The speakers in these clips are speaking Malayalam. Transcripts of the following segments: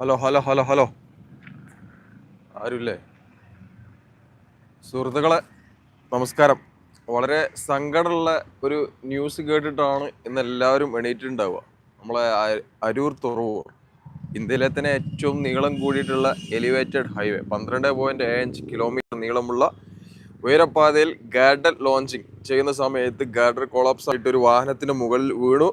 Hello hello hello hello. ആരുമില്ലേ സുഹൃത്തുക്കളെ നമസ്കാരം. വളരെ സങ്കടമുള്ള ഒരു ന്യൂസ് കേട്ടിട്ടാണ് ഇന്ന് എല്ലാവരും എണീറ്റിട്ടുണ്ടാവുക. നമ്മളെ അരൂർ തുറവൂർ ഇന്ത്യയിലെ തന്നെ ഏറ്റവും നീളം കൂടിയിട്ടുള്ള എലിവേറ്റഡ് ഹൈവേ പന്ത്രണ്ട് പോയിന്റ് അഞ്ച് കിലോമീറ്റർ നീളമുള്ള ഉയരപ്പാതയിൽ ഗാഡർ ലോഞ്ചിങ് ചെയ്യുന്ന സമയത്ത് ഗാഡർ കൊളാപ്സ് ആയിട്ട് ഒരു വാഹനത്തിന് മുകളിൽ വീണു.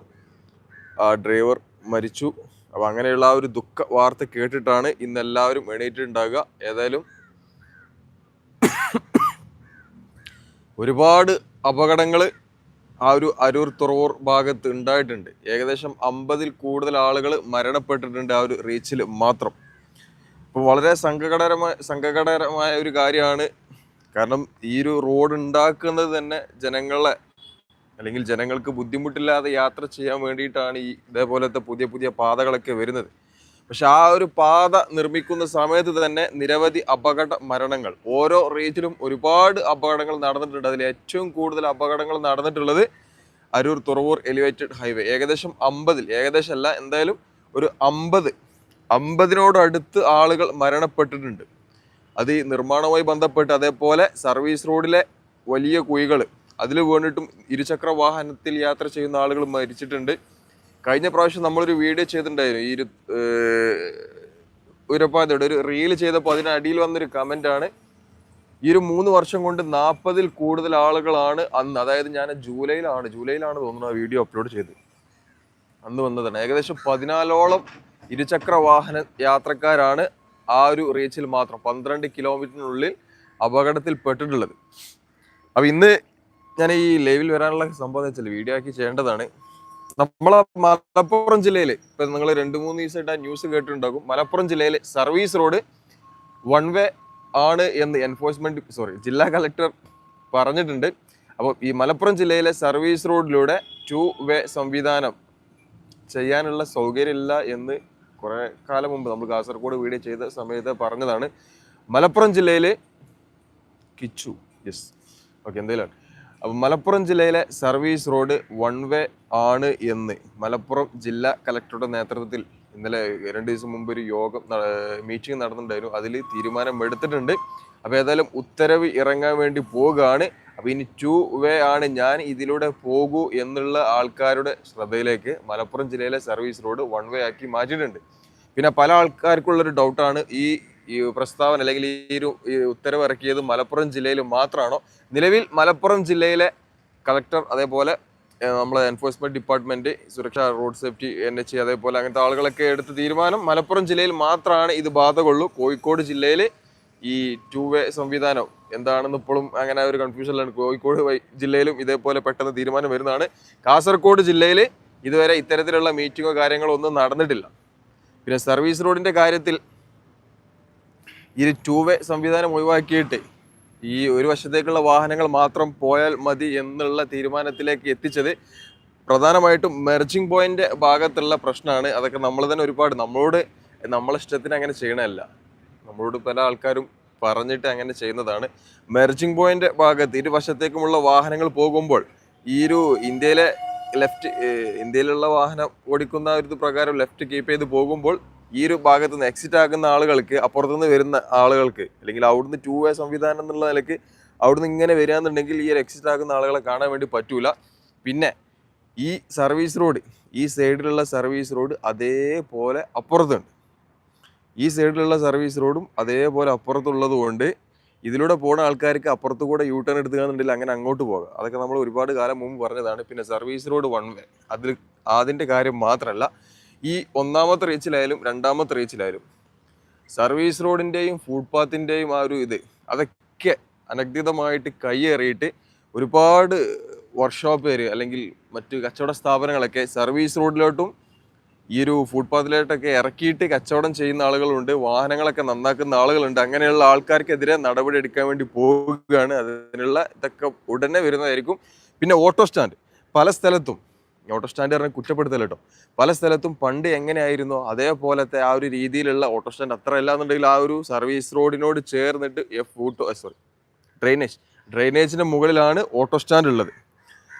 ആ ഡ്രൈവർ മരിച്ചു. അപ്പോൾ അങ്ങനെയുള്ള ആ ഒരു ദുഃഖ വാർത്ത കേട്ടിട്ടാണ് ഇന്ന് എല്ലാവരും എണീറ്റിട്ടുണ്ടാകുക ഏതായാലും ഒരുപാട് അപകടങ്ങൾ ആ ഒരു അരൂർ തുറവൂർ ഭാഗത്ത് ഉണ്ടായിട്ടുണ്ട്. ഏകദേശം അമ്പതിൽ കൂടുതൽ ആളുകൾ മരണപ്പെട്ടിട്ടുണ്ട് ആ ഒരു റീച്ചിൽ മാത്രം. അപ്പോൾ വളരെ സംഘകടകരമായ സംഘകടകരമായ ഒരു കാര്യമാണ്. കാരണം ഈ ഒരു റോഡ് ഉണ്ടാക്കുന്നത് തന്നെ ജനങ്ങളെ അല്ലെങ്കിൽ ജനങ്ങൾക്ക് ബുദ്ധിമുട്ടില്ലാതെ യാത്ര ചെയ്യാൻ വേണ്ടിയിട്ടാണ് ഈ ഇതേപോലത്തെ പുതിയ പുതിയ പാതകളൊക്കെ വരുന്നത്. പക്ഷെ ആ ഒരു പാത നിർമ്മിക്കുന്ന സമയത്ത് തന്നെ നിരവധി അപകട മരണങ്ങൾ ഓരോ റേറ്റിലും ഒരുപാട് അപകടങ്ങൾ നടന്നിട്ടുണ്ട്. അതിൽ ഏറ്റവും കൂടുതൽ അപകടങ്ങൾ നടന്നിട്ടുള്ളത് അരൂർ തുറവൂർ എലിവേറ്റഡ് ഹൈവേ ഏകദേശം അമ്പതിൽ ഏകദേശം അല്ല എന്തായാലും ഒരു അമ്പത് അമ്പതിനോടടുത്ത് ആളുകൾ മരണപ്പെട്ടിട്ടുണ്ട്. അത് ഈ നിർമ്മാണവുമായി ബന്ധപ്പെട്ട് അതേപോലെ സർവീസ് റോഡിലെ വലിയ കുഴികൾ അതിൽ വീണിട്ടും ഇരുചക്ര വാഹനത്തിൽ യാത്ര ചെയ്യുന്ന ആളുകൾ മരിച്ചിട്ടുണ്ട്. കഴിഞ്ഞ പ്രാവശ്യം നമ്മളൊരു വീഡിയോ ചെയ്തിട്ടുണ്ടായിരുന്നു. ഈ ഒരു ഒരു റീൽ ചെയ്തപ്പോൾ അതിന് അടിയിൽ വന്നൊരു ആണ്. ഈ ഒരു മൂന്ന് വർഷം കൊണ്ട് നാൽപ്പതിൽ കൂടുതൽ ആളുകളാണ് അന്ന് അതായത് ഞാൻ ജൂലൈയിലാണ് ജൂലൈയിലാണ് തോന്നുന്നു ആ വീഡിയോ അപ്ലോഡ് ചെയ്ത് അന്ന് വന്നതാണ്. ഏകദേശം പതിനാലോളം ഇരുചക്ര വാഹന യാത്രക്കാരാണ് ആ ഒരു റീച്ചിൽ മാത്രം പന്ത്രണ്ട് കിലോമീറ്ററിനുള്ളിൽ അപകടത്തിൽ പെട്ടിട്ടുള്ളത് അപ്പം ഇന്ന് ഞാൻ ഈ ലൈവിൽ വരാനുള്ള സംഭവം വെച്ചാൽ വീഡിയോ ആക്കി ചെയ്യേണ്ടതാണ്. നമ്മളെ മലപ്പുറം ജില്ലയിൽ ഇപ്പൊ നിങ്ങൾ രണ്ട് മൂന്ന് ദിവസമായിട്ട് ന്യൂസ് കേട്ടിട്ടുണ്ടാകും. മലപ്പുറം ജില്ലയിൽ സർവീസ് റോഡ് വൺ വേ ആണ് എന്ന് എൻഫോഴ്സ്മെന്റ് സോറി ജില്ലാ കളക്ടർ പറഞ്ഞിട്ടുണ്ട്. അപ്പോൾ ഈ മലപ്പുറം ജില്ലയിലെ സർവീസ് റോഡിലൂടെ ടു വേ സംവിധാനം ചെയ്യാനുള്ള സൗകര്യമില്ല എന്ന് കുറേ കാലം മുമ്പ് നമ്മൾ കാസർഗോഡ് വീഡിയോ ചെയ്ത സമയത്ത് പറഞ്ഞതാണ്. മലപ്പുറം ജില്ലയിൽ കിച്ചു യെസ് ഓക്കെ എന്തായാലും അപ്പം മലപ്പുറം ജില്ലയിലെ സർവീസ് റോഡ് വൺ വേ ആണ് എന്ന് മലപ്പുറം ജില്ലാ കലക്ടറുടെ നേതൃത്വത്തിൽ ഇന്നലെ രണ്ട് ദിവസം മുമ്പ് ഒരു യോഗം മീറ്റിംഗ് നടന്നിട്ടുണ്ടായിരുന്നു. അതിൽ തീരുമാനം എടുത്തിട്ടുണ്ട്. അപ്പോൾ ഏതായാലും ഉത്തരവ് ഇറങ്ങാൻ വേണ്ടി പോവുകയാണ്. അപ്പോൾ ഇനി ടു വേ ആണ് ഞാൻ ഇതിലൂടെ പോകൂ എന്നുള്ള ആൾക്കാരുടെ ശ്രദ്ധയിലേക്ക് മലപ്പുറം ജില്ലയിലെ സർവീസ് റോഡ് വൺ വേ ആക്കി മാറ്റിയിട്ടുണ്ട്. പിന്നെ പല ആൾക്കാർക്കുള്ളൊരു ഡൗട്ടാണ് ഈ ഈ പ്രസ്താവന അല്ലെങ്കിൽ ഈ ഒരു ഉത്തരവ് ഇറക്കിയത് മലപ്പുറം ജില്ലയിൽ മാത്രമാണോ? നിലവിൽ മലപ്പുറം ജില്ലയിലെ കളക്ടർ അതേപോലെ നമ്മളെ എൻഫോഴ്സ്മെന്റ് ഡിപ്പാർട്ട്മെന്റ് സുരക്ഷാ റോഡ് സേഫ്റ്റി എൻ എച്ച് അതേപോലെ അങ്ങനത്തെ ആളുകളൊക്കെ എടുത്ത തീരുമാനം മലപ്പുറം ജില്ലയിൽ മാത്രമാണ് ഇത് ബാധകമുള്ളൂ കോഴിക്കോട് ജില്ലയിൽ ഈ ടു വേ സംവിധാനം എന്താണെന്ന് ഇപ്പോഴും അങ്ങനെ ഒരു കൺഫ്യൂഷനിലാണ് കോഴിക്കോട് ജില്ലയിലും ഇതേപോലെ പെട്ടെന്ന് തീരുമാനം വരുന്നതാണ്. കാസർഗോഡ് ജില്ലയിൽ ഇതുവരെ ഇത്തരത്തിലുള്ള മീറ്റിങ്ങോ കാര്യങ്ങളോ ഒന്നും നടന്നിട്ടില്ല. പിന്നെ സർവീസ് റോഡിന്റെ കാര്യത്തിൽ ഈ ടു വേ സംവിധാനം ഒഴിവാക്കിയിട്ട് ഈ ഒരു വശത്തേക്കുള്ള വാഹനങ്ങൾ മാത്രം പോയാൽ മതി എന്നുള്ള തീരുമാനത്തിലേക്ക് എത്തിച്ചത് പ്രധാനമായിട്ടും മെർജിങ് പോയിന്റ് ഭാഗത്തുള്ള പ്രശ്നമാണ്. അതൊക്കെ നമ്മൾ തന്നെ ഒരുപാട് നമ്മളോട് നമ്മളെ ഇഷ്ടത്തിന് അങ്ങനെ ചെയ്യണമല്ല നമ്മളോട് പല ആൾക്കാരും പറഞ്ഞിട്ട് അങ്ങനെ ചെയ്യുന്നതാണ്. മെർജിങ് പോയിന്റ് ഭാഗത്ത് ഇരുവശത്തേക്കുമുള്ള വാഹനങ്ങൾ പോകുമ്പോൾ ഈ ഒരു ഇന്ത്യയിലെ ലെഫ്റ്റ് ഇന്ത്യയിലുള്ള വാഹനം ഓടിക്കുന്ന ഒരു പ്രകാരം ലെഫ്റ്റ് കീപ്പ് ചെയ്ത് പോകുമ്പോൾ ഈ ഒരു ഭാഗത്ത് നിന്ന് എക്സിറ്റ് ആക്കുന്ന ആളുകൾക്ക് അപ്പുറത്തുനിന്ന് വരുന്ന ആളുകൾക്ക് അല്ലെങ്കിൽ അവിടുന്ന് ടൂ വേ സംവിധാനം എന്നുള്ള നിലയ്ക്ക് അവിടുന്ന് ഇങ്ങനെ വരികയെന്നുണ്ടെങ്കിൽ ഈ ഒരു എക്സിറ്റ് ആക്കുന്ന ആളുകളെ കാണാൻ വേണ്ടി പറ്റൂല. പിന്നെ ഈ സർവീസ് റോഡ് ഈ സൈഡിലുള്ള സർവീസ് റോഡ് അതേപോലെ അപ്പുറത്തുണ്ട്. ഈ സൈഡിലുള്ള സർവീസ് റോഡും അതേപോലെ അപ്പുറത്തുള്ളത് കൊണ്ട് ഇതിലൂടെ പോകുന്ന ആൾക്കാർക്ക് അപ്പുറത്തു കൂടെ യൂ ടേൺ എടുത്തുകയാണെന്നുണ്ടെങ്കിൽ അങ്ങനെ അങ്ങോട്ട് പോകാം. അതൊക്കെ നമ്മൾ ഒരുപാട് കാലം മുമ്പ് പറഞ്ഞതാണ്. പിന്നെ സർവീസ് റോഡ് വൺ വേ അതിൽ അതിന്റെ കാര്യം മാത്രമല്ല ഈ ഒന്നാമത്തെ റീച്ചിലായാലും രണ്ടാമത്തെ റീച്ചിലായാലും സർവീസ് റോഡിന്റെയും ഫുട്പാത്തിന്റെയും ആ ഒരു ഇത് അതൊക്കെ അനഗ്ധിതമായിട്ട് കൈയേറിയിട്ട് ഒരുപാട് വർക്ക്ഷോപ്പുകാർ അല്ലെങ്കിൽ മറ്റു കച്ചവട സ്ഥാപനങ്ങളൊക്കെ സർവീസ് റോഡിലോട്ടും ഈ ഒരു ഫുട്പാത്തിലോട്ടൊക്കെ ഇറക്കിയിട്ട് കച്ചവടം ചെയ്യുന്ന ആളുകളുണ്ട് വാഹനങ്ങളൊക്കെ നന്നാക്കുന്ന ആളുകളുണ്ട്. അങ്ങനെയുള്ള ആൾക്കാർക്കെതിരെ നടപടി എടുക്കാൻ വേണ്ടി പോവുകയാണ്. അതിനുള്ള ഇതൊക്കെ ഉടനെ വരുന്നതായിരിക്കും. പിന്നെ ഓട്ടോ സ്റ്റാൻഡ് പല സ്ഥലത്തും ഓട്ടോ സ്റ്റാൻഡ് പറഞ്ഞാൽ കുറ്റപ്പെടുത്തല്ല കേട്ടോ പല സ്ഥലത്തും പണ്ട് എങ്ങനെയായിരുന്നോ അതേപോലത്തെ ആ ഒരു രീതിയിലുള്ള ഓട്ടോ സ്റ്റാൻഡ് അത്ര അല്ലാന്നുണ്ടെങ്കിൽ ആ ഒരു സർവീസ് റോഡിനോട് ചേർന്നിട്ട് ഫൂട്ടോ സോറി ഡ്രെയിനേജ് ഡ്രെയിനേജിന് മുകളിലാണ് ഓട്ടോ സ്റ്റാൻഡ് ഉള്ളത്.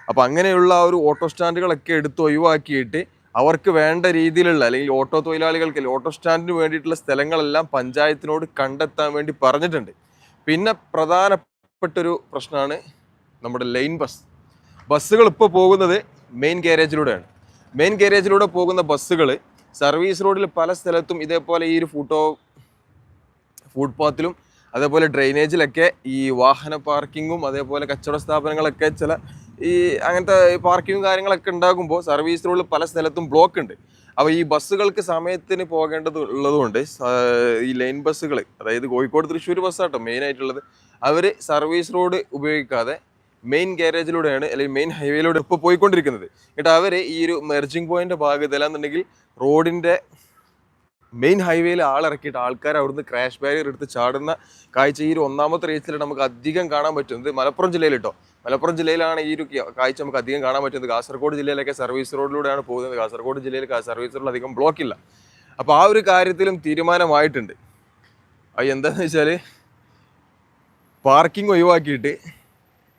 അപ്പോൾ അങ്ങനെയുള്ള ആ ഒരു ഓട്ടോ സ്റ്റാൻഡുകളൊക്കെ എടുത്ത് ഒഴിവാക്കിയിട്ട് അവർക്ക് വേണ്ട രീതിയിലുള്ള അല്ലെങ്കിൽ ഓട്ടോ തൊഴിലാളികൾക്ക് ഓട്ടോ സ്റ്റാൻഡിന് വേണ്ടിയിട്ടുള്ള സ്ഥലങ്ങളെല്ലാം പഞ്ചായത്തിനോട് കണ്ടെത്താൻ വേണ്ടി പറഞ്ഞിട്ടുണ്ട്. പിന്നെ പ്രധാനപ്പെട്ടൊരു പ്രശ്നമാണ് നമ്മുടെ ലൈൻ ബസ് ബസ്സുകൾ ഇപ്പോൾ പോകുന്നത് മെയിൻ ഗാരേജിലൂടെയാണ് മെയിൻ ഗാരേജിലൂടെ പോകുന്ന ബസ്സുകൾ സർവീസ് റോഡിൽ പല സ്ഥലത്തും ഇതേപോലെ ഈ ഒരു ഫുട്ടോ ഫുട്പാത്തിലും അതേപോലെ ഡ്രെയിനേജിലൊക്കെ ഈ വാഹന പാർക്കിങ്ങും അതേപോലെ കച്ചവട സ്ഥാപനങ്ങളൊക്കെ ചില ഈ അങ്ങനത്തെ പാർക്കിങ്ങും കാര്യങ്ങളൊക്കെ ഉണ്ടാകുമ്പോൾ സർവീസ് റോഡിൽ പല സ്ഥലത്തും ബ്ലോക്ക് ഉണ്ട്. അപ്പോൾ ഈ ബസ്സുകൾക്ക് സമയത്തിന് പോകേണ്ടത് ഉള്ളതുകൊണ്ട് ഈ ലൈൻ ബസ്സുകൾ അതായത് കോഴിക്കോട് തൃശ്ശൂർ ബസ്സാട്ടോ മെയിനായിട്ടുള്ളത് അവർ സർവീസ് റോഡ് ഉപയോഗിക്കാതെ മെയിൻ ഗാരേജിലൂടെയാണ് അല്ലെങ്കിൽ മെയിൻ ഹൈവേയിലൂടെ ഇപ്പോൾ പോയിക്കൊണ്ടിരിക്കുന്നത്. എന്നിട്ട് അവർ ഈ ഒരു മെർജിങ് പോയിന്റ് ഭാഗത്ത് അല്ലാന്നുണ്ടെങ്കിൽ റോഡിന്റെ മെയിൻ ഹൈവേയിൽ ആളിറക്കിയിട്ട് ആൾക്കാർ അവിടുന്ന് ക്രാഷ് ബാരിയർ എടുത്ത് ചാടുന്ന കാഴ്ച ഈ ഒരു ഒന്നാമത്തെ റേസിൽ നമുക്ക് അധികം കാണാൻ പറ്റുന്നത് മലപ്പുറം ജില്ലയിൽ കേട്ടോ മലപ്പുറം ജില്ലയിലാണ് ഈ ഒരു കാഴ്ച നമുക്ക് അധികം കാണാൻ പറ്റുന്നത്. കാസർഗോഡ് ജില്ലയിലൊക്കെ സർവീസ് റോഡിലൂടെയാണ് പോകുന്നത്. കാസർഗോഡ് ജില്ലയിൽ സർവീസ് റോഡിൽ അധികം ബ്ലോക്ക് ഇല്ല. അപ്പോൾ ആ ഒരു കാര്യത്തിലും തീരുമാനമായിട്ടുണ്ട്. അത് എന്താണെന്ന് വെച്ചാൽ പാർക്കിംഗ് ഒഴിവാക്കിയിട്ട്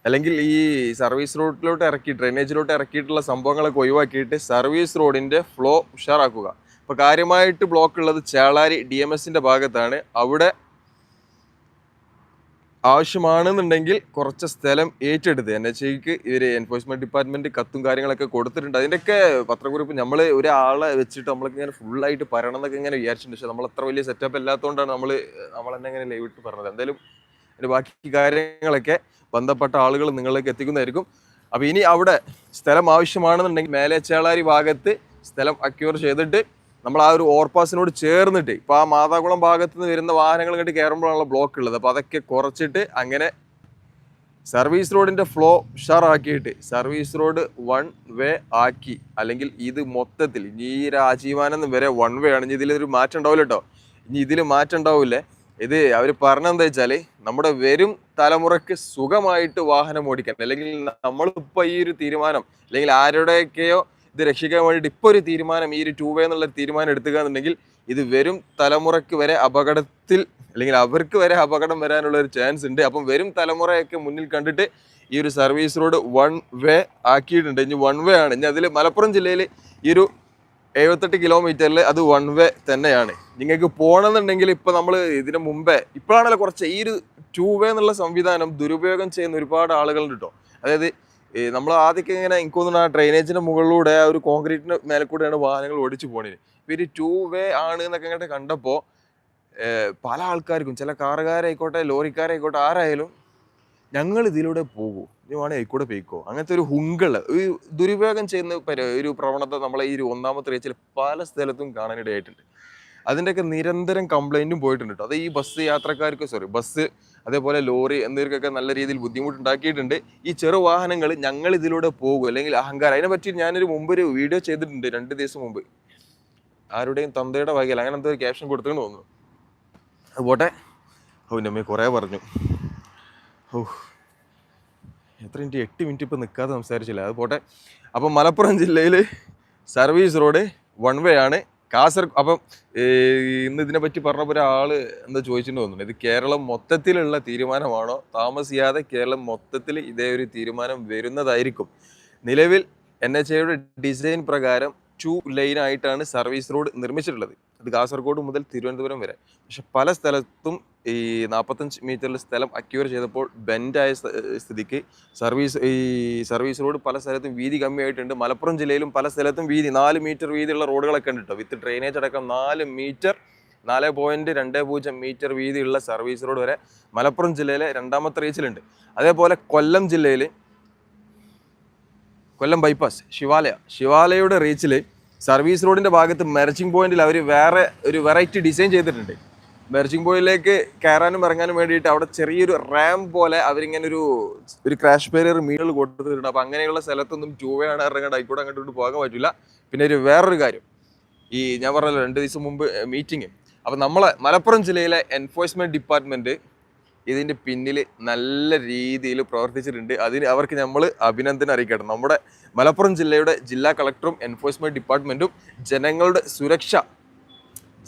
അല്ലെങ്കിൽ ഈ സർവീസ് റോഡിലോട്ട് ഇറക്കി ഡ്രെയിനേജിലോട്ട് ഇറക്കിയിട്ടുള്ള സംഭവങ്ങളൊക്കെ ഒഴിവാക്കിയിട്ട് സർവീസ് റോഡിന്റെ ഫ്ലോ ഉഷാറാക്കുക. ഇപ്പോൾ കാര്യമായിട്ട് ബ്ലോക്ക് ഉള്ളത് ചേളാരി ഡി എം എസിന്റെ ഭാഗത്താണ്. അവിടെ ആവശ്യമാണെന്നുണ്ടെങ്കിൽ കുറച്ച് സ്ഥലം ഏറ്റെടുത്ത് എൻ എച്ച് ഐക്ക് ഇവർ എൻഫോഴ്സ്മെന്റ് ഡിപ്പാർട്ട്മെന്റ് കത്തും കാര്യങ്ങളൊക്കെ കൊടുത്തിട്ടുണ്ട്. അതിന്റെയൊക്കെ പത്രക്കുറിപ്പ് നമ്മൾ ഒരാളെ വെച്ചിട്ട് നമ്മൾക്ക് ഇങ്ങനെ ഫുള്ളായിട്ട് പറയണം എന്നൊക്കെ ഇങ്ങനെ വിചാരിച്ചിട്ടുണ്ട്. പക്ഷെ നമ്മൾ അത്ര വലിയ സെറ്റപ്പ് ഇല്ലാത്തതുകൊണ്ടാണ് നമ്മൾ നമ്മൾ തന്നെ ഇങ്ങനെ ലൈവ് ഇട്ട് പറഞ്ഞത്. എന്തായാലും അതിന്റെ ബാക്കി കാര്യങ്ങളൊക്കെ ബന്ധപ്പെട്ട ആളുകൾ നിങ്ങളിലേക്ക് എത്തിക്കുന്നതായിരിക്കും. അപ്പോൾ ഇനി അവിടെ സ്ഥലം ആവശ്യമാണെന്നുണ്ടെങ്കിൽ മേലെ ചേളാരി ഭാഗത്ത് സ്ഥലം അക്യൂർ ചെയ്തിട്ട് നമ്മൾ ആ ഒരു ഓവർപാസിനോട് ചേർന്നിട്ട് ഇപ്പോൾ ആ മാതാകുളം ഭാഗത്ത് നിന്ന് വരുന്ന വാഹനങ്ങൾ ഇങ്ങോട്ട് കയറുമ്പോഴാണല്ലോ ബ്ലോക്ക് ഉള്ളത്. അപ്പോൾ അതൊക്കെ കുറച്ചിട്ട് അങ്ങനെ സർവീസ് റോഡിന്റെ ഫ്ലോ ഉഷാറാക്കിയിട്ട് സർവീസ് റോഡ് വൺ വേ ആക്കി. അല്ലെങ്കിൽ ഇത് മൊത്തത്തിൽ ഇനി ഈ രാജീവാനന്ദം വരെ വൺ വേ ആണ്. ഇനി ഇതിലൊരു മാറ്റം ഉണ്ടാവില്ല കേട്ടോ ഇനി ഇതിൽ മാറ്റം ഉണ്ടാവില്ലേ. ഇത് അവർ പറഞ്ഞെന്താ വെച്ചാൽ നമ്മുടെ വരും തലമുറയ്ക്ക് സുഖമായിട്ട് വാഹനം ഓടിക്കാൻ അല്ലെങ്കിൽ നമ്മളിപ്പോ ഈ ഒരു തീരുമാനം അല്ലെങ്കിൽ ആരുടെയൊക്കെയോ ഇത് രക്ഷിക്കാൻ വേണ്ടിയിട്ട് ഇപ്പോൾ ഒരു തീരുമാനം ഈ ഒരു ടൂ വേ എന്നുള്ള തീരുമാനം എടുത്തുക എന്നുണ്ടെങ്കിൽ ഇത് വരും തലമുറയ്ക്ക് വരെ അപകടത്തിൽ അല്ലെങ്കിൽ അവർക്ക് വരെ അപകടം വരാനുള്ള ഒരു ചാൻസ് ഉണ്ട്. അപ്പം വരും തലമുറയൊക്കെ മുന്നിൽ കണ്ടിട്ട് ഈ ഒരു സർവീസ് റോഡ് വൺ വേ ആക്കിയിട്ടുണ്ട്. ഇനി വൺ വേ ആണ്. ഇനി അതിൽ മലപ്പുറം ജില്ലയിൽ ഈ ഒരു എഴുപത്തെട്ട് കിലോമീറ്ററിൽ അത് വൺ വേ തന്നെയാണ്. നിങ്ങൾക്ക് പോകണമെന്നുണ്ടെങ്കിൽ ഇപ്പം നമ്മൾ ഇതിന് മുമ്പേ ഇപ്പോഴാണല്ലോ കുറച്ച് ഈ ഒരു ടൂ വേ എന്നുള്ള സംവിധാനം ദുരുപയോഗം ചെയ്യുന്ന ഒരുപാട് ആളുകളുണ്ട് കേട്ടോ അതായത് നമ്മൾ ആദ്യമൊക്കെ ഇങ്ങനെ എനിക്ക് തോന്നുന്നു ആ ഡ്രെയിനേജിന്റെ മുകളിലൂടെ ആ ഒരു കോൺക്രീറ്റിന്റെ മേലെ കൂടെയാണ് വാഹനങ്ങൾ ഓടിച്ചു പോകണത് ഇപ്പം ഇത് ടൂ വേ ആണ് എന്നൊക്കെ ഇങ്ങോട്ട് കണ്ടപ്പോൾ പല ആൾക്കാർക്കും ചില കാറുകാരായിക്കോട്ടെ ലോറിക്കാരായിക്കോട്ടെ ആരായാലും ഞങ്ങൾ ഇതിലൂടെ പോകൂ. ഇനി വേണേ ആയിക്കൂടെ പോയിക്കോ. അങ്ങനത്തെ ഒരു ഹുങ്കൾ ഒരു ദുരുപയോഗം ചെയ്യുന്ന ഒരു പ്രവണത നമ്മളെ ഈ ഒരു ഒന്നാമത്തെ റേച്ചിൽ പല സ്ഥലത്തും കാണാനിടയായിട്ടുണ്ട്. അതിന്റെയൊക്കെ നിരന്തരം കംപ്ലൈന്റും പോയിട്ടുണ്ട് കേട്ടോ അത് ഈ ബസ് യാത്രക്കാർക്ക് സോറി ബസ് അതേപോലെ ലോറി എന്നിവർക്കൊക്കെ നല്ല രീതിയിൽ ബുദ്ധിമുട്ടുണ്ടാക്കിയിട്ടുണ്ട്. ഈ ചെറു വാഹനങ്ങൾ ഞങ്ങൾ ഇതിലൂടെ പോകും. അല്ലെങ്കിൽ അഹങ്കാരം. അതിനെ പറ്റി ഞാനൊരു മുമ്പ് ഒരു വീഡിയോ ചെയ്തിട്ടുണ്ട് രണ്ട് ദിവസം മുമ്പ്. ആരുടെയും തന്തയുടെ വകയിൽ. അങ്ങനെ എന്തോ ക്യാപ്ഷൻ കൊടുത്തെന്ന് തോന്നുന്നു. അത് പോട്ടെ. ഓ നമ്മ കുറേ പറഞ്ഞു. ഓ എത്ര മിനിറ്റ് എട്ട് മിനിറ്റ് ഇപ്പം നിൽക്കാതെ സംസാരിച്ചില്ല. അത് പോട്ടെ. അപ്പം മലപ്പുറം ജില്ലയിൽ സർവീസ് റോഡ് വൺ വേ ആണ്. കാസർ അപ്പം ഇന്ന് ഇതിനെ പറ്റി പറഞ്ഞപ്പോൾ ഒരാൾ എന്താ ചോദിച്ചിട്ട് തോന്നുന്നു ഇത് കേരളം മൊത്തത്തിലുള്ള തീരുമാനമാണോ? താമസിയാതെ കേരളം മൊത്തത്തിൽ ഇതേ ഒരു തീരുമാനം വരുന്നതായിരിക്കും. നിലവിൽ എൻ എച്ച് ഡിസൈൻ പ്രകാരം ടു ലൈനായിട്ടാണ് സർവീസ് റോഡ് നിർമ്മിച്ചിട്ടുള്ളത്. അത് കാസർഗോഡ് മുതൽ തിരുവനന്തപുരം വരെ. പക്ഷെ പല സ്ഥലത്തും ഈ നാൽപ്പത്തഞ്ച് മീറ്ററിൽ സ്ഥലം അക്യൂർ ചെയ്തപ്പോൾ ബെൻഡായ സ്ഥ- സ്ഥിതിക്ക്. സർവീസ് ഈ സർവീസ് റോഡ് പല സ്ഥലത്തും വീതി കമ്മിയായിട്ടുണ്ട്. മലപ്പുറം ജില്ലയിലും പല സ്ഥലത്തും വീതി നാല് മീറ്റർ വീതിയുള്ള റോഡുകളൊക്കെ ഉണ്ട് കേട്ടോ വിത്ത് ഡ്രെയിനേജ് അടക്കം നാല് മീറ്റർ നാല് പോയിന്റ് രണ്ട് പൂജ്യം മീറ്റർ വീതിയുള്ള സർവീസ് റോഡ് വരെ മലപ്പുറം ജില്ലയിലെ രണ്ടാമത്തെ റീച്ചിലുണ്ട്. അതേപോലെ കൊല്ലം ജില്ലയിൽ കൊല്ലം ബൈപ്പാസ് ശിവാലയ. ശിവാലയുടെ റീച്ചിൽ സർവീസ് റോഡിന്റെ ഭാഗത്ത് മെർച്ചിങ് പോയിന്റിൽ അവർ വേറെ ഒരു വെറൈറ്റി ഡിസൈൻ ചെയ്തിട്ടുണ്ട്. മെർച്ചിങ് പോയിന്റിലേക്ക് കയറാനും ഇറങ്ങാനും വേണ്ടിയിട്ട് അവിടെ ചെറിയൊരു റാം പോലെ അവരിങ്ങനെ ഒരു ഒരു ക്രാഷ് പേരിയർ മീനുകൾ കൊടുത്തിട്ടുണ്ട്. അപ്പോൾ അങ്ങനെയുള്ള സ്ഥലത്തൊന്നും ടൂ വേ ആണ് ഇറങ്ങേണ്ട അങ്ങോട്ട് പോകാൻ പറ്റില്ല പിന്നെ ഒരു വേറൊരു കാര്യം. ഈ ഞാൻ പറഞ്ഞല്ലോ രണ്ട് ദിവസം മുമ്പ് മീറ്റിംഗ് അപ്പം നമ്മളെ മലപ്പുറം ജില്ലയിലെ എൻഫോഴ്സ്മെന്റ് ഡിപ്പാർട്ട്മെന്റ് ഇതിന്റെ പിന്നിൽ നല്ല രീതിയിൽ പ്രവർത്തിച്ചിട്ടുണ്ട്. അതിന് അവർക്ക് നമ്മൾ അഭിനന്ദനം അറിയിക്കട്ടെ. നമ്മുടെ മലപ്പുറം ജില്ലയുടെ ജില്ലാ കളക്ടറും എൻഫോഴ്സ്മെന്റ് ഡിപ്പാർട്ട്മെന്റും ജനങ്ങളുടെ സുരക്ഷ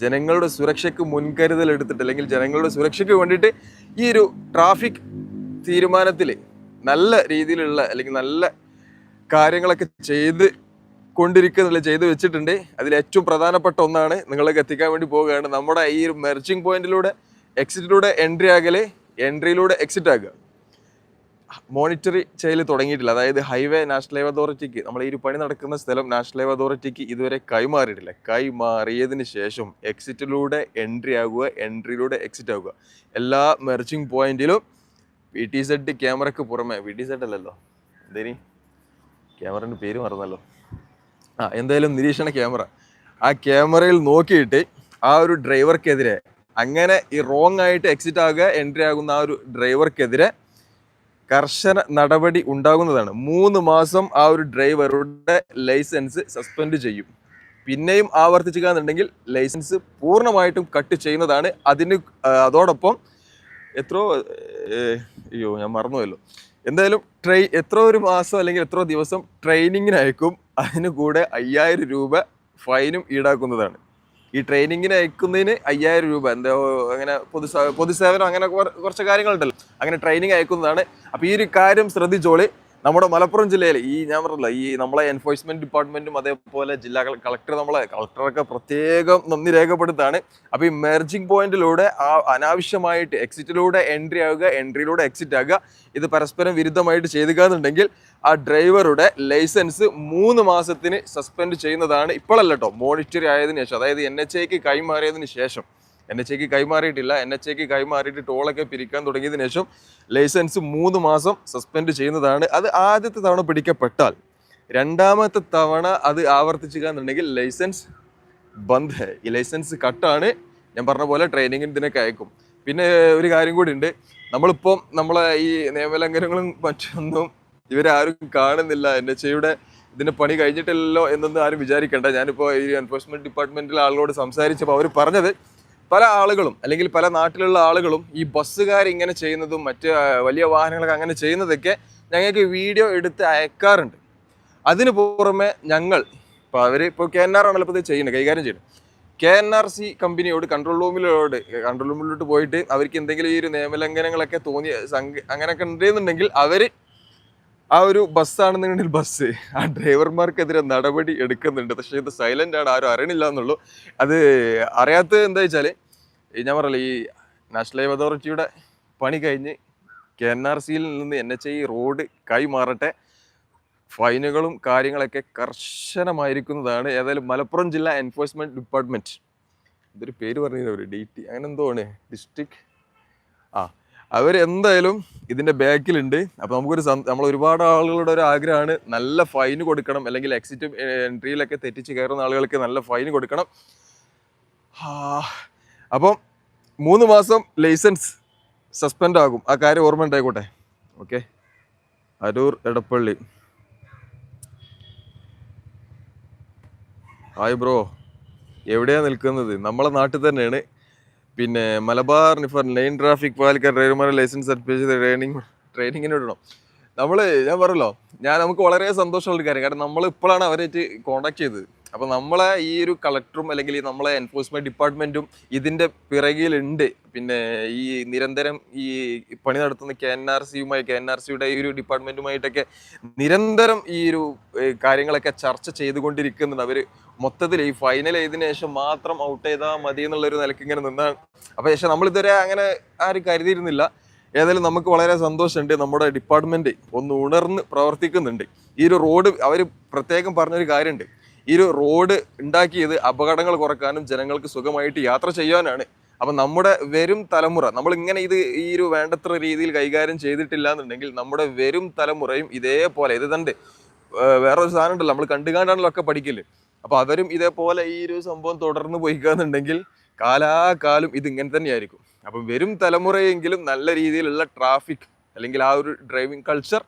ജനങ്ങളുടെ സുരക്ഷയ്ക്ക് മുൻകരുതൽ എടുത്തിട്ട് അല്ലെങ്കിൽ ജനങ്ങളുടെ സുരക്ഷയ്ക്ക് വേണ്ടിയിട്ട് ഈ ഒരു ട്രാഫിക് തീരുമാനത്തിൽ നല്ല രീതിയിലുള്ള അല്ലെങ്കിൽ നല്ല കാര്യങ്ങളൊക്കെ ചെയ്ത് കൊണ്ടിരിക്കുന്നില്ല ചെയ്തു വെച്ചിട്ടുണ്ട്. അതിൽ ഏറ്റവും പ്രധാനപ്പെട്ട ഒന്നാണ് നിങ്ങളിലേക്ക് എത്തിക്കാൻ വേണ്ടി പോവുകയാണ്. നമ്മുടെ ഈ ഒരു മെർച്ചിങ് പോയിന്റിലൂടെ എക്സിറ്റിലൂടെ എൻട്രി ആകൽ എൻട്രിയിലൂടെ എക്സിറ്റ് ആകുക. മോണിറ്റർ ചെയ്യൽ തുടങ്ങിയിട്ടില്ല. അതായത് ഹൈവേ നാഷണൽ ഹൈവേ അതോറിറ്റിക്ക് നമ്മൾ ഈ ഒരു പണി നടക്കുന്ന സ്ഥലം നാഷണൽ ഹൈവേ അതോറിറ്റിക്ക് ഇതുവരെ കൈമാറിയിട്ടില്ല. കൈമാറിയതിന് ശേഷം എക്സിറ്റിലൂടെ എൻട്രി ആകുക എൻട്രിയിലൂടെ എക്സിറ്റ് ആകുക എല്ലാ മെർച്ചിങ് പോയിന്റിലും വി ടി സെഡ് ക്യാമറയ്ക്ക് പുറമെ വി ടി സെഡ് അല്ലല്ലോ എന്തേനി? ക്യാമറന്റെ പേര് മറന്നല്ലോ. ആ എന്തായാലും നിരീക്ഷണ ക്യാമറ. ആ ക്യാമറയിൽ നോക്കിയിട്ട് ആ ഒരു ഡ്രൈവർക്കെതിരെ അങ്ങനെ ഈ റോങ് ആയിട്ട് എക്സിറ്റ് ആകുക എൻട്രി ആകുന്ന ആ ഒരു ഡ്രൈവർക്കെതിരെ കർശന നടപടി ഉണ്ടാകുന്നതാണ്. മൂന്ന് മാസം ആ ഒരു ഡ്രൈവറുടെ ലൈസൻസ് സസ്പെൻഡ് ചെയ്യും. പിന്നെയും ആവർത്തിച്ചുകയെന്നുണ്ടെങ്കിൽ ലൈസൻസ് പൂർണമായിട്ടും കട്ട് ചെയ്യുന്നതാണ്. അതിന് അതോടൊപ്പം എത്രയോ അയ്യോ ഞാൻ മറന്നുവല്ലോ എന്തായാലും ട്രെയിൻ എത്ര ഒരു മാസം അല്ലെങ്കിൽ എത്ര ദിവസം ട്രെയിനിങ്ങിനയക്കും അതിന് കൂടെ അയ്യായിരം രൂപ ഫൈനും ഈടാക്കുന്നതാണ്. ഈ ട്രെയിനിങ്ങിന് അയക്കുന്നതിന് അയ്യായിരം രൂപ എന്താ അങ്ങനെ പൊതു പൊതുസേവനം അങ്ങനെ കുറ- കുറച്ച് കാര്യങ്ങളുണ്ടല്ലോ. അങ്ങനെ ട്രെയിനിങ് അയക്കുന്നതാണ്. അപ്പോൾ ഈ ഒരു കാര്യം ശ്രദ്ധിച്ചോളി. നമ്മുടെ മലപ്പുറം ജില്ലയിൽ ഈ ഞാൻ പറഞ്ഞില്ല ഈ നമ്മളെ എൻഫോഴ്സ്മെന്റ് ഡിപ്പാർട്ട്മെന്റും അതേപോലെ ജില്ലാ കളക്ടർ നമ്മളെ കളക്ടറൊക്കെ പ്രത്യേകം നന്ദി രേഖപ്പെടുത്താണ്. അപ്പോൾ ഈ മെർജിംഗ് പോയിന്റിലൂടെ ആ അനാവശ്യമായിട്ട് എക്സിറ്റിലൂടെ എൻട്രി ആവുക എൻട്രിയിലൂടെ എക്സിറ്റ് ആകുക ഇത് പരസ്പരം വിരുദ്ധമായിട്ട് ചെയ്യുകയെന്നുണ്ടെങ്കിൽ ആ ഡ്രൈവറുടെ ലൈസൻസ് മൂന്ന് മാസത്തിന് സസ്പെൻഡ് ചെയ്യുന്നതാണ് ഇപ്പോഴല്ല മോണിറ്ററി ആയതിനു ശേഷം അതായത് എൻ എച്ച് ഐക്ക് കൈമാറിയതിന് ശേഷം. എൻ എച്ച് എക്ക് കൈമാറിയിട്ടില്ല. എൻ എച്ച് എക്ക് കൈമാറിയിട്ട് ടോളൊക്കെ പിരിക്കാൻ തുടങ്ങിയതിനു ശേഷം ലൈസൻസ് മൂന്ന് മാസം സസ്പെൻഡ് ചെയ്യുന്നതാണ്. അത് ആദ്യത്തെ തവണ പിടിക്കപ്പെട്ടാൽ രണ്ടാമത്തെ തവണ അത് ആവർത്തിച്ചുകയെന്നുണ്ടെങ്കിൽ ലൈസൻസ് ബന്ദ് ഹേ ഈ ലൈസൻസ് കട്ടാണ്. ഞാൻ പറഞ്ഞ പോലെ ട്രെയിനിങ്ങിന് ഇതിനൊക്കെ അയക്കും. പിന്നെ ഒരു കാര്യം കൂടി ഉണ്ട്. നമ്മളിപ്പം നമ്മളെ ഈ നിയമലംഘനങ്ങളും മറ്റൊന്നും ഇവരാരും കാണുന്നില്ല. എൻ എച്ച് ഐയുടെ ഇതിന് പണി കഴിഞ്ഞിട്ടില്ലല്ലോ എന്നൊന്നും ആരും വിചാരിക്കേണ്ട. ഞാനിപ്പോൾ ഈ എൻഫോഴ്സ്മെന്റ് ഡിപ്പാർട്ട്മെന്റിലെ ആളുകളോട് സംസാരിച്ചപ്പോൾ അവർ പറഞ്ഞത് പല ആളുകളും അല്ലെങ്കിൽ പല നാട്ടിലുള്ള ആളുകളും ഈ ബസ്സുകാർ ഇങ്ങനെ ചെയ്യുന്നതും മറ്റ് വലിയ വാഹനങ്ങളൊക്കെ അങ്ങനെ ചെയ്യുന്നതൊക്കെ ഞങ്ങൾക്ക് വീഡിയോ എടുത്ത് അയക്കാറുണ്ട്. അതിന് പുറമെ ഞങ്ങൾ ഇപ്പോൾ അവർ ഇപ്പോൾ കെ എൻ ആർ ആണല്ലോ ഇപ്പോൾ ഇത് ചെയ്യുന്നത് കൈകാര്യം ചെയ്യുന്നത്. കെ എൻ ആർ സി കമ്പനിയോട് കൺട്രോൾ റൂമിലോട് കൺട്രോൾ റൂമിലോട്ട് പോയിട്ട് അവർക്ക് എന്തെങ്കിലും ഈ ഒരു നിയമലംഘനങ്ങളൊക്കെ തോന്നിയ സംഘ അങ്ങനെയൊക്കെ ഉണ്ടെന്നുണ്ടെങ്കിൽ അവർ ആ ഒരു ബസ്സാണെന്നുണ്ടെങ്കിൽ ബസ്. ആ ഡ്രൈവർമാർക്കെതിരെ നടപടി എടുക്കുന്നുണ്ട്. പക്ഷേ ഇത് സൈലന്റ് ആണ്. ആരും അറിയണില്ല എന്നുള്ളൂ. അത് അറിയാത്തത് എന്താ വെച്ചാൽ ഞാൻ പറയല ഈ നാഷണൽ ഹൈവേ അതോറിറ്റിയുടെ പണി കഴിഞ്ഞ് കെ എൻ ആർ സിയിൽ നിന്ന് എൻ എച്ച് ഐ റോഡ് കൈമാറട്ടെ. ഫൈനുകളും കാര്യങ്ങളൊക്കെ കർശനമായിരിക്കുന്നതാണ്. ഏതായാലും മലപ്പുറം ജില്ലാ എൻഫോഴ്സ്മെന്റ് ഡിപ്പാർട്ട്മെന്റ് ഇതൊരു പേര് പറഞ്ഞില്ല ഒരു ഡി ടി അങ്ങനെ എന്തോ ആണ്. ഡിസ്ട്രിക്ട് ആ. അവർ എന്തായാലും ഇതിന്റെ ബാക്കിലുണ്ട്. അപ്പോൾ നമുക്കൊരു നമ്മൾ ഒരുപാട് ആളുകളുടെ ഒരു ആഗ്രഹമാണ് നല്ല ഫൈൻ കൊടുക്കണം. അല്ലെങ്കിൽ എക്സിറ്റ് എൻട്രിയിലൊക്കെ തെറ്റിച്ച് കയറുന്ന ആളുകൾക്ക് നല്ല ഫൈൻ കൊടുക്കണം. അപ്പം മൂന്ന് മാസം ലൈസൻസ് സസ്പെൻഡ് ആകും. ആ കാര്യം ഓർമ്മ ഉണ്ടായിക്കോട്ടെ. Okay Aroor Edappally. Hi bro എവിടെയാണ് നിൽക്കുന്നത്? നമ്മളെ നാട്ടിൽ തന്നെയാണ്. പിന്നെ മലബാർ നിഫർ ലൈൻ ട്രാഫിക് പാലിക്കാൻ ഡ്രൈവർമാരെ ലൈസൻസ് സർട്ടിഫിക്കറ്റ് ട്രെയിനിങ് ട്രെയിനിങ്ങിന് വിടണം. നമ്മൾ ഞാൻ പറഞ്ഞല്ലോ ഞാൻ നമുക്ക് വളരെ സന്തോഷമുള്ള കാര്യം. കാരണം നമ്മൾ ഇപ്പോഴാണ് അവരായിട്ട് കോണ്ടാക്ട് ചെയ്തത്. അപ്പോൾ നമ്മളെ ഈ ഒരു കളക്ടറും അല്ലെങ്കിൽ നമ്മളെ എൻഫോഴ്സ്മെന്റ് ഡിപ്പാർട്ട്മെന്റും ഇതിന്റെ പിറകിലുണ്ട്. പിന്നെ ഈ നിരന്തരം ഈ പണി നടത്തുന്ന കെ എൻ ആർ സിയുമായി കെ എൻ ആർ സിയുടെ ഈ ഒരു ഡിപ്പാർട്ട്മെന്റുമായിട്ടൊക്കെ നിരന്തരം ഈ ഒരു കാര്യങ്ങളൊക്കെ ചർച്ച ചെയ്തുകൊണ്ടിരിക്കുന്നുണ്ട്. അവർ മൊത്തത്തിൽ ഈ ഫൈനൽ ചെയ്തതിനു ശേഷം മാത്രം ഔട്ട് ചെയ്താൽ മതി എന്നുള്ള ഒരു നിലയ്ക്ക് ഇങ്ങനെ നിന്നാണ്. അപ്പോൾ പക്ഷെ നമ്മൾ ഇതുവരെ അങ്ങനെ ആരും കരുതിയിരുന്നില്ല. ഏതായാലും നമുക്ക് വളരെ സന്തോഷമുണ്ട്. നമ്മുടെ ഡിപ്പാർട്ട്മെന്റ് ഒന്ന് ഉണർന്ന് പ്രവർത്തിക്കുന്നുണ്ട്. ഈ ഒരു റോഡ് അവർ പ്രത്യേകം പറഞ്ഞൊരു കാര്യമുണ്ട്. ഈ ഒരു റോഡ് ഉണ്ടാക്കിയത് അപകടങ്ങൾ കുറക്കാനും ജനങ്ങൾക്ക് സുഖമായിട്ട് യാത്ര ചെയ്യാനാണ്. അപ്പൊ നമ്മുടെ വരും തലമുറ നമ്മൾ ഇങ്ങനെ ഇത് ഈ ഒരു വേണ്ടത്ര രീതിയിൽ കൈകാര്യം ചെയ്തിട്ടില്ല എന്നുണ്ടെങ്കിൽ നമ്മുടെ വരും തലമുറയും ഇതേപോലെ ഇത് തന്നെ വേറൊരു സാധനം ഉണ്ടല്ലോ നമ്മൾ കണ്ടുകാണ്ടാണല്ലോ ഒക്കെ പഠിക്കൽ. അപ്പൊ അവരും ഇതേപോലെ ഈ ഒരു സംഭവം തുടർന്ന് പോയിക്കാന്നുണ്ടെങ്കിൽ കാലാകാലം ഇത് ഇങ്ങനെ തന്നെയായിരിക്കും. അപ്പം വരും തലമുറയെങ്കിലും നല്ല രീതിയിലുള്ള ട്രാഫിക് അല്ലെങ്കിൽ ആ ഒരു ഡ്രൈവിംഗ് കൾച്ചർ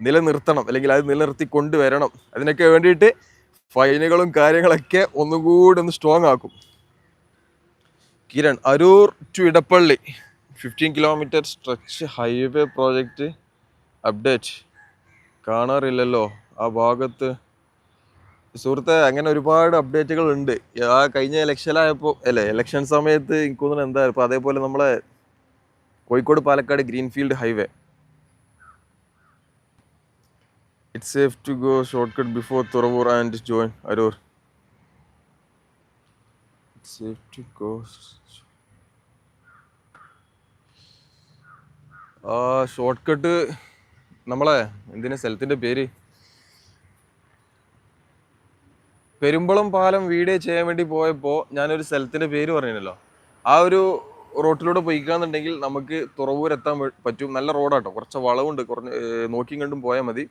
നിലനിർത്തണം അല്ലെങ്കിൽ അത് നിലനിർത്തി കൊണ്ടുവരണം. അതിനൊക്കെ വേണ്ടിയിട്ട് ഫൈനുകളും കാര്യങ്ങളൊക്കെ ഒന്നുകൂടി ഒന്ന് സ്ട്രോങ് ആക്കും. Kiran Aroor to Edappally. Fifteen kilometre stretch highway project update കാണാറില്ലല്ലോ. ആ ഭാഗത്ത് സുഹൃത്തെ അങ്ങനെ ഒരുപാട് അപ്ഡേറ്റുകൾ ഉണ്ട്. ആ കഴിഞ്ഞ ഇലക്ഷനായപ്പോൾ അല്ലേ ഇലക്ഷൻ സമയത്ത് എനിക്ക് തോന്നുന്നു എന്താ ഇപ്പോൾ അതേപോലെ നമ്മളെ Kozhikode Palakkad greenfield highway it's safe to go shortcut before Thuravoor and join Aroor safe to go shortcut നമ്മളെ എന്തിനാ സ്ഥലത്തിന്റെ പേര്? പെരുമ്പളം പാലം വീഡിയോ ചെയ്യാൻ വേണ്ടി പോയപ്പോൾ ഞാനൊരു സ്ഥലത്തിന്റെ പേര് പറഞ്ഞല്ലോ ആ ഒരു റോട്ടിലൂടെ പോയിക്കാന്നുണ്ടെങ്കിൽ നമുക്ക് തുറവൂരെത്താൻ പറ്റും. നല്ല റോഡാട്ടോ. കുറച്ച് വളവുണ്ട്. കുറഞ്ഞ് നോക്കിയും കണ്ടും പോയാൽ മതി.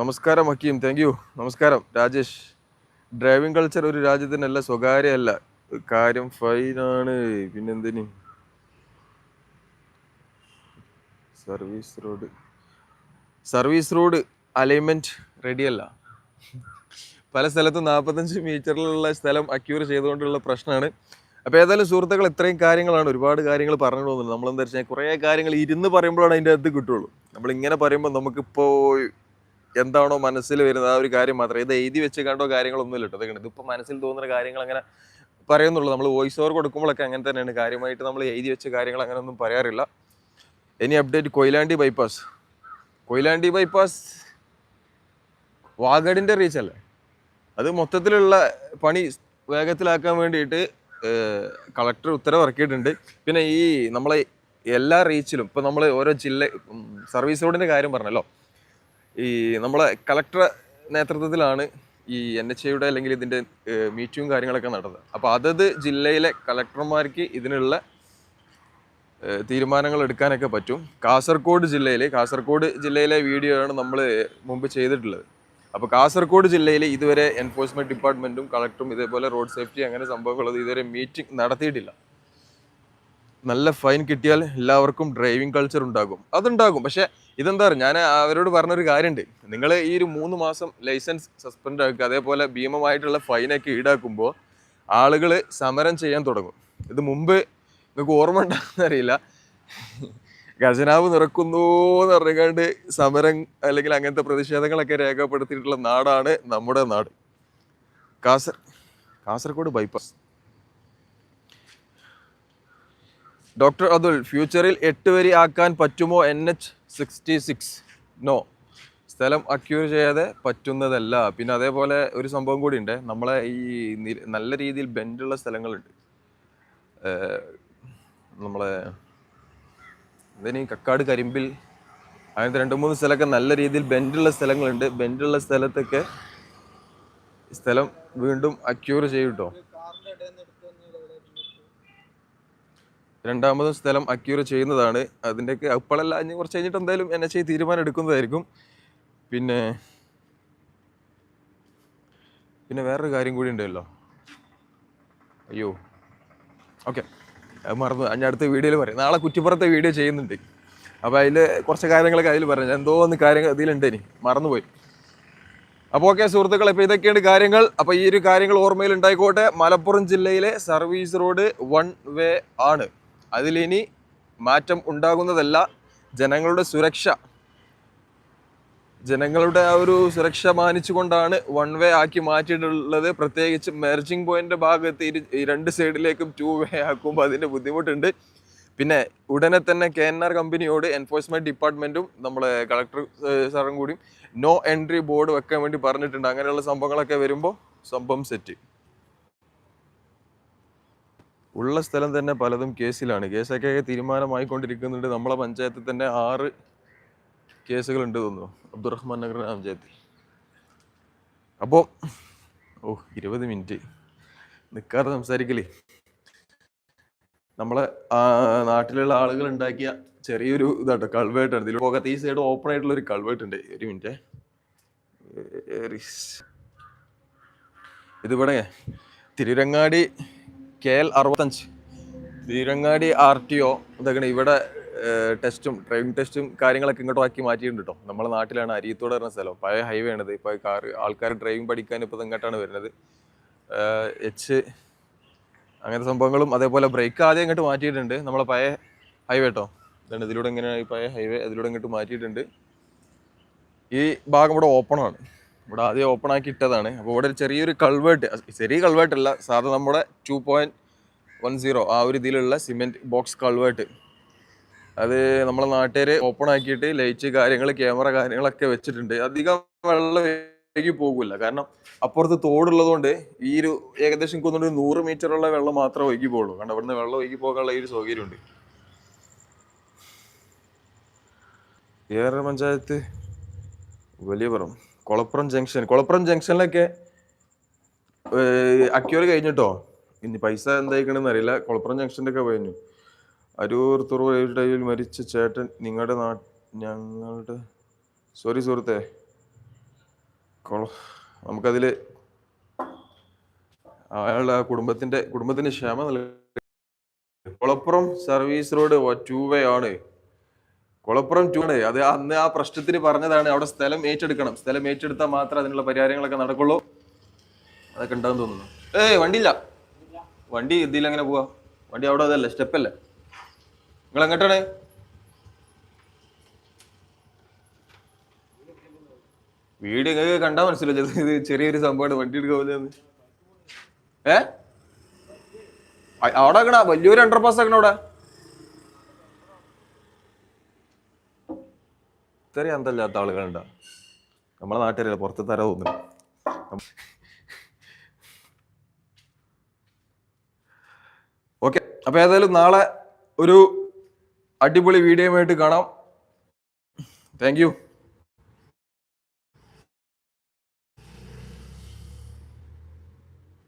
നമസ്കാരം ഹക്കീം. താങ്ക് യു നമസ്കാരം. രാജേഷ് ഡ്രൈവിംഗ് കൾച്ചർ ഒരു രാജ്യത്തിനല്ല സ്വകാര്യമല്ല. കാര്യം ഫൈനാണ്. പിന്നെന്തിന്? Service road service road alignment റെഡിയല്ല പല സ്ഥലത്തും നാൽപ്പത്തഞ്ച് മീറ്ററിലുള്ള സ്ഥലം അക്യൂർ ചെയ്തുകൊണ്ടുള്ള പ്രശ്നമാണ്. അപ്പോൾ ഏതായാലും സുഹൃത്തുക്കൾ ഇത്രയും കാര്യങ്ങളാണ്. ഒരുപാട് കാര്യങ്ങൾ പറഞ്ഞു പോകുന്നത് നമ്മളെന്താ വെച്ചാൽ കുറേ കാര്യങ്ങൾ ഇരുന്ന് പറയുമ്പോഴാണ് അതിന്റെ അകത്ത് കിട്ടുള്ളൂ നമ്മളിങ്ങനെ പറയുമ്പോൾ നമുക്കിപ്പോൾ എന്താണോ മനസ്സിൽ വരുന്നത് ആ ഒരു കാര്യം മാത്രമേ. ഇത് എഴുതി വെച്ച് കണ്ടോ കാര്യങ്ങളൊന്നും ഇല്ല കേട്ടോ. ഇതൊക്കെ ഇതിപ്പോൾ മനസ്സിൽ തോന്നുന്ന കാര്യങ്ങൾ അങ്ങനെ പറയുന്നുള്ളൂ. നമ്മൾ വോയിസ് ഓവർ കൊടുക്കുമ്പോഴൊക്കെ അങ്ങനെ തന്നെയാണ്. കാര്യമായിട്ട് നമ്മൾ എഴുതി വെച്ച കാര്യങ്ങൾ അങ്ങനെ ഒന്നും പറയാറില്ല. ഇനി update Koyilandy bypass Koyilandy bypass വാഗഡിന്റെ reach അല്ലേ? അത് മൊത്തത്തിലുള്ള പണി വേഗത്തിലാക്കാൻ വേണ്ടിയിട്ട് കളക്ടർ ഉത്തരവിറക്കിയിട്ടുണ്ട്. പിന്നെ ഈ നമ്മളെ എല്ലാ റീച്ചിലും ഇപ്പം നമ്മൾ ഓരോ ജില്ല സർവീസ് റോഡിന്റെ കാര്യം പറഞ്ഞല്ലോ. ഈ നമ്മളെ കളക്ടർ നേതൃത്വത്തിലാണ് ഈ എൻ എച്ച് ഐയുടെ അല്ലെങ്കിൽ ഇതിന്റെ മീറ്റിങ്ങും കാര്യങ്ങളൊക്കെ നടന്നത്. അപ്പോൾ അതത് ജില്ലയിലെ കളക്ടർമാർക്ക് ഇതിനുള്ള തീരുമാനങ്ങൾ എടുക്കാനൊക്കെ പറ്റും. കാസർഗോഡ് ജില്ലയിൽ കാസർഗോഡ് ജില്ലയിലെ വീഡിയോ ആണ് നമ്മൾ മുമ്പ് ചെയ്തിട്ടുള്ളത്. അപ്പോൾ കാസർഗോഡ് ജില്ലയിൽ ഇതുവരെ എൻഫോഴ്സ്മെന്റ് ഡിപ്പാർട്ട്മെന്റും കളക്ടറും ഇതേപോലെ റോഡ് സേഫ്റ്റി അങ്ങനെ സംഭവങ്ങളത് ഇതുവരെ മീറ്റിംഗ് നടത്തിയിട്ടില്ല. നല്ല ഫൈൻ കിട്ടിയാൽ എല്ലാവർക്കും ഡ്രൈവിംഗ് കൾച്ചർ ഉണ്ടാകും. അതുണ്ടാകും. പക്ഷേ ഇതെന്താ പറയുക ഞാൻ അവരോട് പറഞ്ഞൊരു കാര്യമുണ്ട് നിങ്ങൾ ഈ ഒരു മൂന്ന് മാസം ലൈസൻസ് സസ്പെൻഡ് ആക്കുക അതേപോലെ ഭീമമായിട്ടുള്ള ഫൈനൊക്കെ ഈടാക്കുമ്പോൾ ആളുകൾ സമരം ചെയ്യാൻ തുടങ്ങും. ഇത് മുമ്പ് നിങ്ങൾക്ക് ഓർമ്മ ഉണ്ടാകുന്നറിയില്ല ഖജനാവ് നിറക്കുന്നു എന്ന് പറഞ്ഞുകൊണ്ട് സമരം അല്ലെങ്കിൽ അങ്ങനത്തെ പ്രതിഷേധങ്ങളൊക്കെ രേഖപ്പെടുത്തിയിട്ടുള്ള നാടാണ് നമ്മുടെ നാട്. കാസർ കാസർഗോഡ് ബൈപ്പാസ് ഡോക്ടർ അതുൽ ഫ്യൂച്ചറിൽ എട്ട് വരി ആക്കാൻ പറ്റുമോ? N H sixty six no സ്ഥലം അക്യൂർ ചെയ്യാതെ പറ്റുന്നതല്ല. പിന്നെ അതേപോലെ ഒരു സംഭവം കൂടി ഉണ്ട്. നമ്മളെ ഈ നല്ല രീതിയിൽ ബെൻഡുള്ള സ്ഥലങ്ങളുണ്ട്. നമ്മളെ ഇതിന് കക്കാട് കരിമ്പിൽ അങ്ങനത്തെ രണ്ട് മൂന്ന് സ്ഥലമൊക്കെ നല്ല രീതിയിൽ ബെൻഡുള്ള സ്ഥലങ്ങളുണ്ട്. ബെൻഡുള്ള സ്ഥലത്തൊക്കെ സ്ഥലം വീണ്ടും അക്യൂർ ചെയ്യും കേട്ടോ രണ്ടാമതും സ്ഥലം അക്യൂർ ചെയ്യുന്നതാണ്. അതിന്റെയൊക്കെ അപ്പോഴല്ല അഞ്ഞ് കുറച്ച് കഴിഞ്ഞിട്ട് എന്തായാലും എൻ എച്ച് ഐ തീരുമാനം എടുക്കുന്നതായിരിക്കും. പിന്നെ പിന്നെ വേറൊരു കാര്യം കൂടി ഉണ്ടല്ലോ. അയ്യോ. ഓക്കെ. അത് മറന്നു. ഞാൻ അടുത്ത വീഡിയോയിൽ പറയാം. നാളെ കുറ്റിപ്പുറത്തെ വീഡിയോ ചെയ്യുന്നുണ്ട്. അപ്പോൾ അതിൽ കുറച്ച് കാര്യങ്ങളൊക്കെ അതിൽ പറഞ്ഞു എന്തോ ഒന്ന് കാര്യങ്ങൾ ഇതിലുണ്ട് ഇനി. മറന്നുപോയി. അപ്പോൾ ഓക്കെ സുഹൃത്തുക്കളെ ഇപ്പോൾ ഇതൊക്കെയാണ് കാര്യങ്ങൾ. അപ്പോൾ ഈ ഒരു കാര്യങ്ങൾ ഓർമ്മയിൽ ഉണ്ടായിക്കോട്ടെ. മലപ്പുറം ജില്ലയിലെ സർവീസ് റോഡ് വൺ വേ ആണ്. അതിലിനി മാറ്റം ഉണ്ടാകുന്നതല്ല ജനങ്ങളുടെ സുരക്ഷ. ജനങ്ങളുടെ ആ ഒരു സുരക്ഷ മാനിച്ചുകൊണ്ടാണ് വൺ വേ ആക്കി മാറ്റിയിട്ടുള്ളത്. പ്രത്യേകിച്ച് മെർജിംഗ് പോയിന്റ് ഭാഗത്ത് ഇരു രണ്ട് സൈഡിലേക്കും ടു വേ ആക്കുമ്പോൾ അതിന്റെ ബുദ്ധിമുട്ടുണ്ട്. പിന്നെ ഉടനെ തന്നെ കെ എൻ ആർ കമ്പനിയോട് എൻഫോഴ്സ്മെന്റ് ഡിപ്പാർട്ട്മെന്റും നമ്മളെ കളക്ടർ സാറും കൂടിയും നോ എൻട്രി ബോർഡ് വെക്കാൻ വേണ്ടി പറഞ്ഞിട്ടുണ്ട്. അങ്ങനെയുള്ള സംഭവങ്ങളൊക്കെ വരുമ്പോൾ സംഭവം സെറ്റ് ഉള്ള സ്ഥലം തന്നെ പലതും കേസിലാണ്. കേസൊക്കെ തീരുമാനമായിക്കൊണ്ടിരിക്കുന്നുണ്ട്. നമ്മളെ പഞ്ചായത്തിൽ തന്നെ ആറ് കേസുകളുണ്ട് തോന്നുന്നു. അബ്ദുറഹ്മാൻ നഗർ പഞ്ചായത്തിൽ. അപ്പോൾ ഓ ഇരുപത് മിനിറ്റ്. നിൽക്കാതെ സംസാരിക്കലേ നമ്മളെ നാട്ടിലുള്ള ആളുകൾ ഉണ്ടാക്കിയ ചെറിയൊരു ഇതാട്ടോ കൾവേട്ടുണ്ട് ഇതിൽ പോകാത്ത ഈ സൈഡ് ഓപ്പൺ ആയിട്ടുള്ള ഒരു കൾവേട്ട് ഉണ്ട് ഒരു മിനിറ്റ്. ഇതിവിടെ തിരുരങ്ങാടി കെ എൽ അറുപത്തഞ്ച്. തിരുരങ്ങാടി ആർ ടി ഒ ഇതൊക്കെ ഇവിടെ ടെസ്റ്റും ഡ്രൈവിംഗ് ടെസ്റ്റും കാര്യങ്ങളൊക്കെ ഇങ്ങോട്ട് ആക്കി മാറ്റിയിട്ടുണ്ട് കേട്ടോ നമ്മുടെ നാട്ടിലാണ് അരിയത്തോട് പറഞ്ഞ സ്ഥലം. പഴയ ഹൈവേ ആണിത്. ഇപ്പോൾ കാർ ആൾക്കാർ ഡ്രൈവിംഗ് പഠിക്കാൻ ഇപ്പോൾ ഇങ്ങോട്ടാണ് വരുന്നത്. എച്ച് അങ്ങനത്തെ സംഭവങ്ങളും അതേപോലെ ബ്രേക്ക് ആദ്യം ഇങ്ങോട്ട് മാറ്റിയിട്ടുണ്ട്. നമ്മളെ പഴയ ഹൈവേ കേട്ടോ ഇതാണ് ഇതിലൂടെ ഇങ്ങനെ പഴയ ഹൈവേ അതിലൂടെ ഇങ്ങോട്ട് മാറ്റിയിട്ടുണ്ട്. ഈ ഭാഗം ഇവിടെ ഓപ്പൺ ആണ്. ഇവിടെ ആദ്യം ഓപ്പൺ ആക്കി ഇട്ടതാണ്. അപ്പോൾ ഇവിടെ ചെറിയൊരു കൾവേർട്ട് ചെറിയ കൾവേർട്ട് അല്ല സാധാരണ നമ്മുടെ ടു പോയിന്റ് വൺ സീറോ ആ ഒരു ഇതിലുള്ള സിമെന്റ് ബോക്സ് കൾവേർട്ട് അത് നമ്മളെ നാട്ടുകാർ ഓപ്പൺ ആക്കിയിട്ട് ലൈറ്റ് കാര്യങ്ങൾ ക്യാമറ കാര്യങ്ങളൊക്കെ വെച്ചിട്ടുണ്ട്. അധികം വെള്ളം ഒഴുകി പോകില്ല കാരണം അപ്പുറത്ത് തോടുള്ളതുകൊണ്ട് ഈ ഒരു ഏകദേശം ഒരു നൂറ് മീറ്ററുള്ള വെള്ളം മാത്രമേ ഒഴുകി പോകുള്ളൂ കാരണം അവിടുന്ന് വെള്ളം ഒഴുകി പോകാനുള്ള ഈ ഒരു സൗകര്യമുണ്ട്. ഏറെ പഞ്ചായത്ത് വലിയ വലിയപുറം കൊളപ്പുറം ജംഗ്ഷൻ. കൊളപ്പുറം ജംഗ്ഷനിലൊക്കെ അക്യൂർ കഴിഞ്ഞിട്ടോ? ഇനി പൈസ എന്തായിക്കണെന്ന് അറിയില്ല. കൊളപ്പുറം ജംഗ്ഷന്റെ ഒക്കെ കഴിഞ്ഞു അരൂർ തുറവിൽ മരിച്ച ചേട്ടൻ നിങ്ങളുടെ നാ ഞങ്ങളുടെ സോറി സുഹൃത്തെ. കൊള നമുക്കതിൽ അയാളുടെ ആ കുടുംബത്തിന്റെ കുടുംബത്തിന്റെ ക്ഷമ നൽകി. Kolappuram service road two way ആണ്. കൊളപ്പുറം ടൂണ് അത് അന്ന് ആ പ്രശ്നത്തിന് പറഞ്ഞതാണ്. അവിടെ സ്ഥലം ഏറ്റെടുക്കണം. സ്ഥലം ഏറ്റെടുത്താൽ മാത്രമേ അതിനുള്ള പരിഹാരങ്ങളൊക്കെ നടക്കുള്ളൂ. അതൊക്കെ ഉണ്ടാകും തോന്നുന്നു. ഏയ് വണ്ടിയില്ല. വണ്ടി ഇതിൽ എങ്ങനെ പോവാ? വണ്ടി അവിടെ അതല്ല സ്റ്റെപ്പല്ലേ നിങ്ങൾ എങ്ങോട്ടാണ്? വീട് നിങ്ങൾക്ക് കണ്ടാ മനസ്സിലോ ഇത് ചെറിയൊരു സംഭവമാണ്. വണ്ടി എടുക്കാൻ ഏ? അവിടെ ആക്കണ വലിയൊരു അണ്ടർ പാസ് ആക്കണ അവിടെ. ഇത്രയും അന്തല്ലാത്ത ആളുകളുണ്ടോ. നമ്മളെ നാട്ടിലല്ല പുറത്ത് തര തോന്നുന്നു. ഓക്കെ അപ്പൊ ഏതായാലും നാളെ ഒരു അടിപൊളി വീഡിയോയുമായിട്ട് കാണാം. Thank you